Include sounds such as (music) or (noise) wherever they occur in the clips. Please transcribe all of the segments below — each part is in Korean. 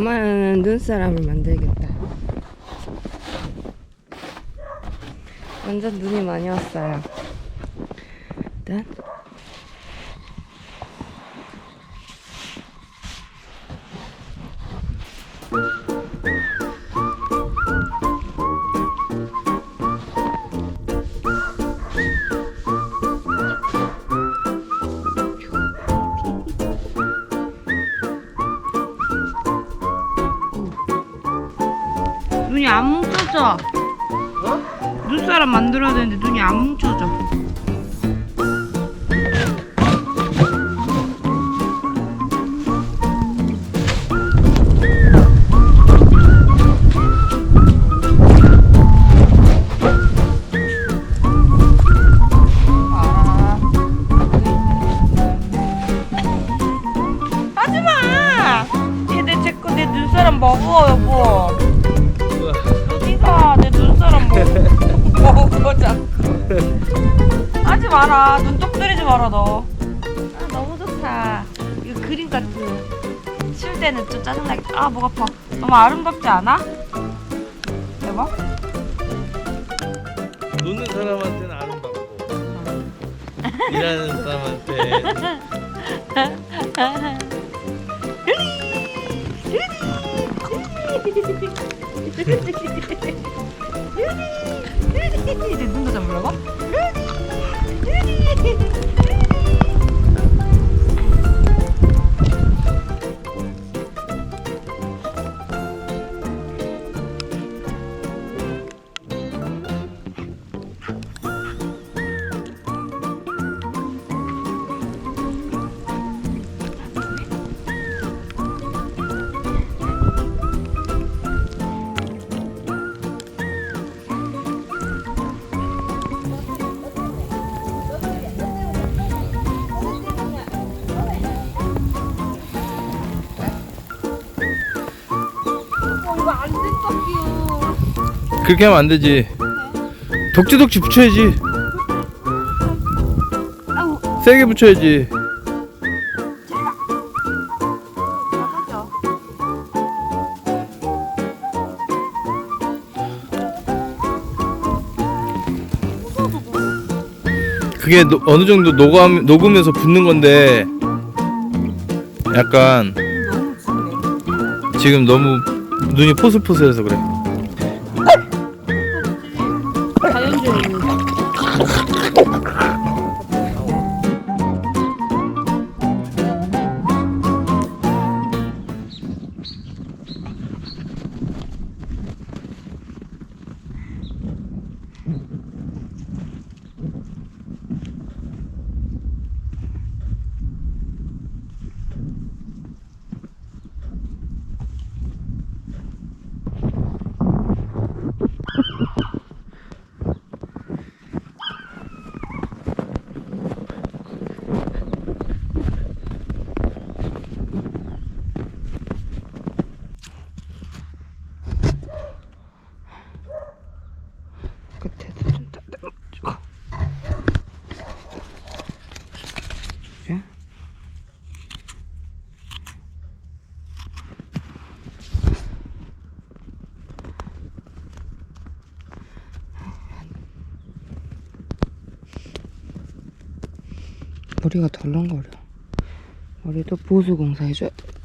엄마는 눈사람을 만들겠다. 완전 눈이 많이 왔어요. 일단 사람 만들어야 되는데 눈이 안 뭉쳐져. 치울 때는 좀 짜증나겠다 아 목 아파 너무 아름답지 않아? 대박 노는 사람한테는 아름답고 일하는 사람한테 이제 눈도 잡으려고? 그렇게 하면 안 되지. 덕지덕지 붙여야지. 세게 붙여야지. 그게 노- 어느 정도 녹아, 녹으면서 붙는 건데 약간 지금 너무 눈이 포슬포슬해서 그래 머리가 덜렁거려. 머리도 보수 공사 해줘야 돼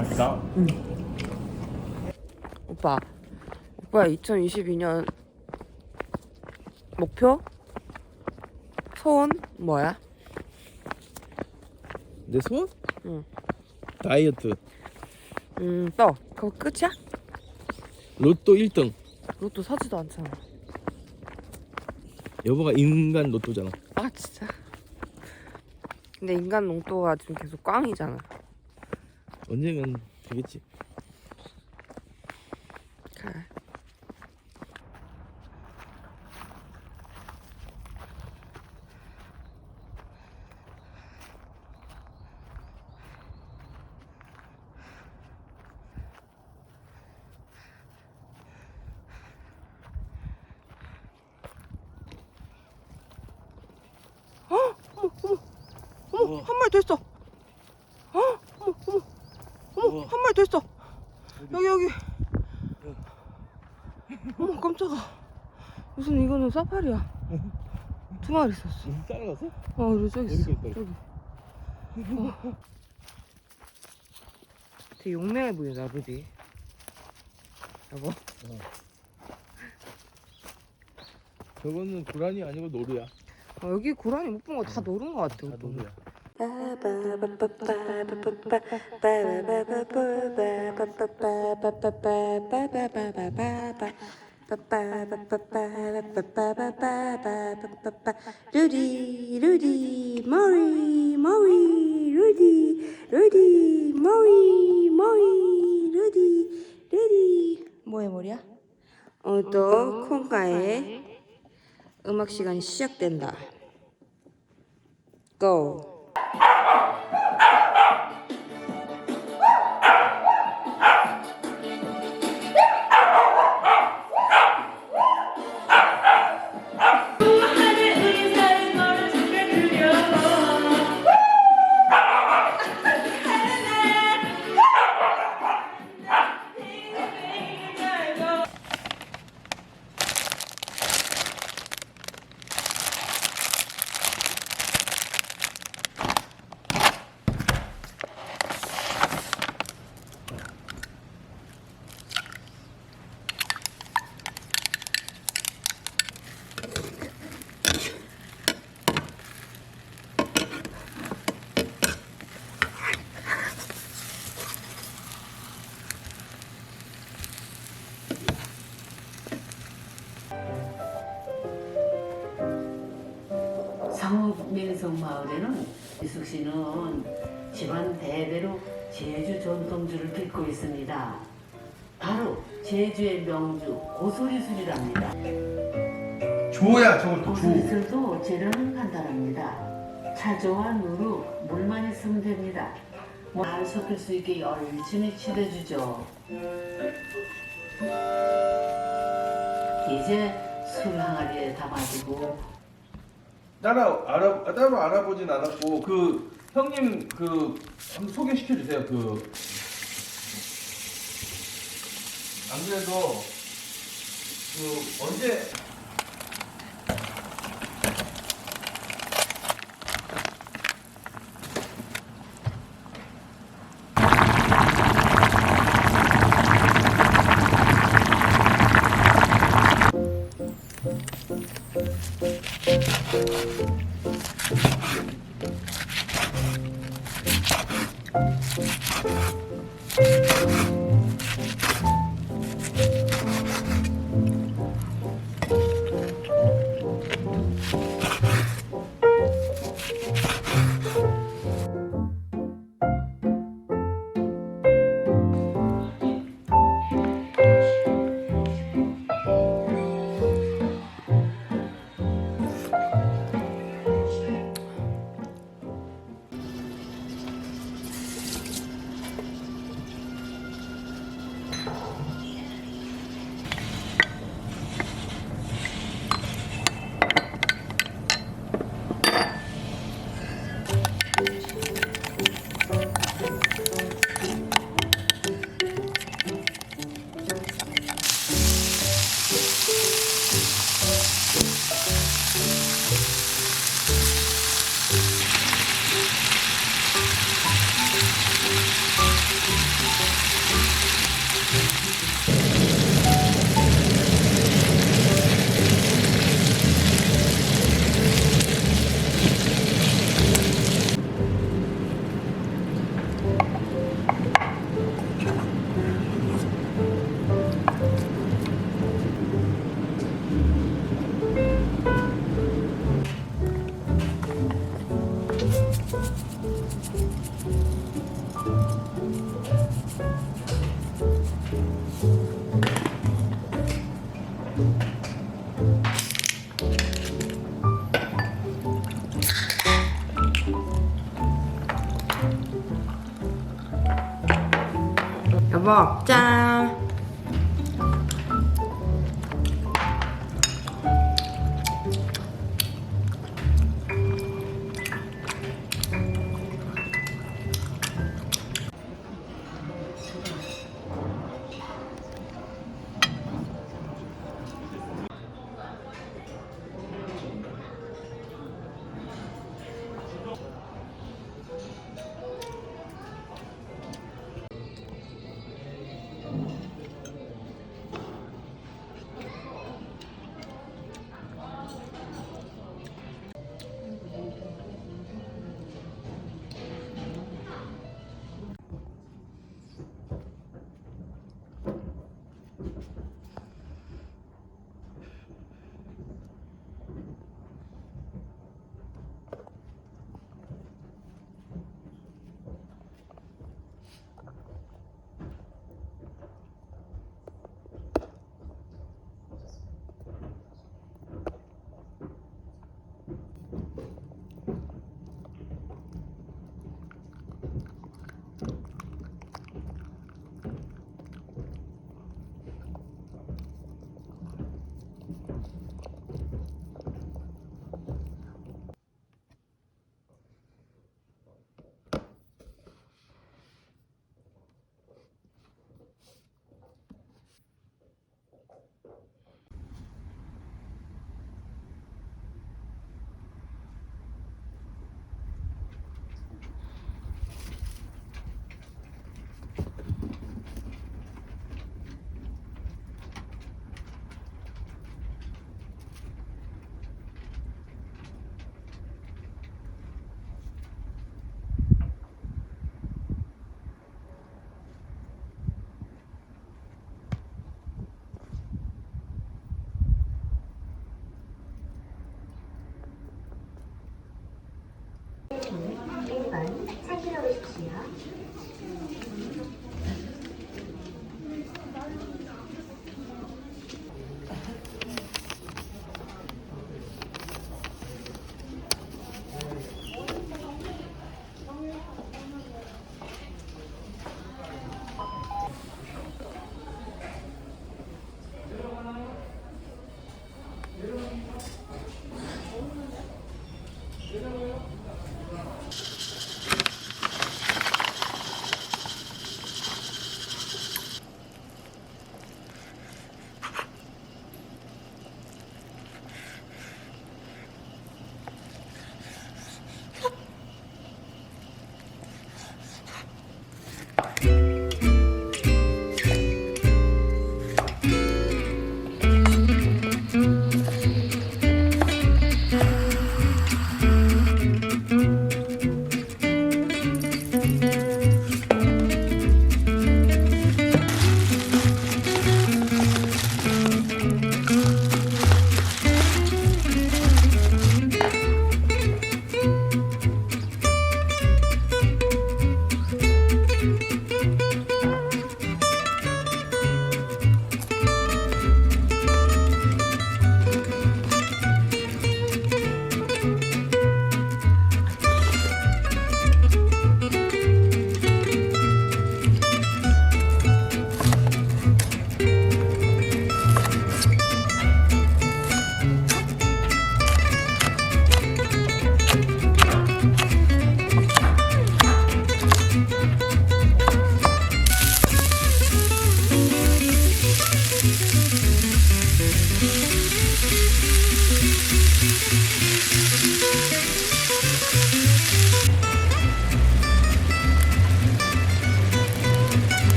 맛있다. 오빠, 오빠 2022년 목표? 소원 뭐야? 내 소원? 응. 다이어트. 음, 또 그거 끝이야? 로또 1등. 로또 사지도 않잖아. 여보가 인간 로또잖아. 아 진짜. 근데 인간 농도가 지금 계속 꽝이잖아. 언젠간 되겠지. 그래. 어머, 한 마리 더 있어. 어, 어머, 어머, 어머, 한 마리 더 있어. 여기 여기. 어머 깜짝아. 무슨 이거는 사파리야. 두 마리 있었어. 따라갔어? 어, 여기 저기 있어. 있다, 저기. 어. 되게 용맹해 보인다, 루디. 여보. 저거는 고라니 아니고 노루야. 어, 여기 고라니 못 본 거 다 노른 거 같아, 다 오빠는. 노루야. 루디 루디 머리 머리 루디 루디 머리 머리 루디 루디 뭐의 머리야? 오늘도 콩가의 음악 시간이 시작된다. 고! Ah! 상업민속 마을에는 이숙 씨는 집안 대대로 제주 전통주를 빚고 있습니다. 바로 제주의 명주 고소리술이랍니다. 조야 또 조. 고소리술도 재료는 간단합니다. 차조와 누루, 물만 있으면 됩니다. 잘 섞일 수 있게 열심히 치대주죠. 이제 술 항아리에 담아두고 따라 알아 따로 알아보진 않았고 그 형님 그 한번 소개시켜 주세요 그. 안 그래도 그 언제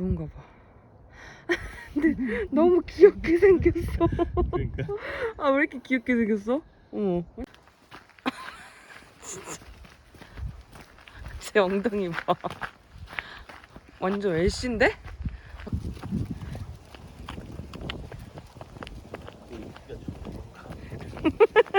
좋은가 봐. (laughs) 근데 너무 귀엽게 생겼어. 그러니까. 아, 왜 이렇게 귀엽게 생겼어? 어머. (laughs) 진짜. 제 엉덩이 봐. 완전 애쉬인데? (laughs)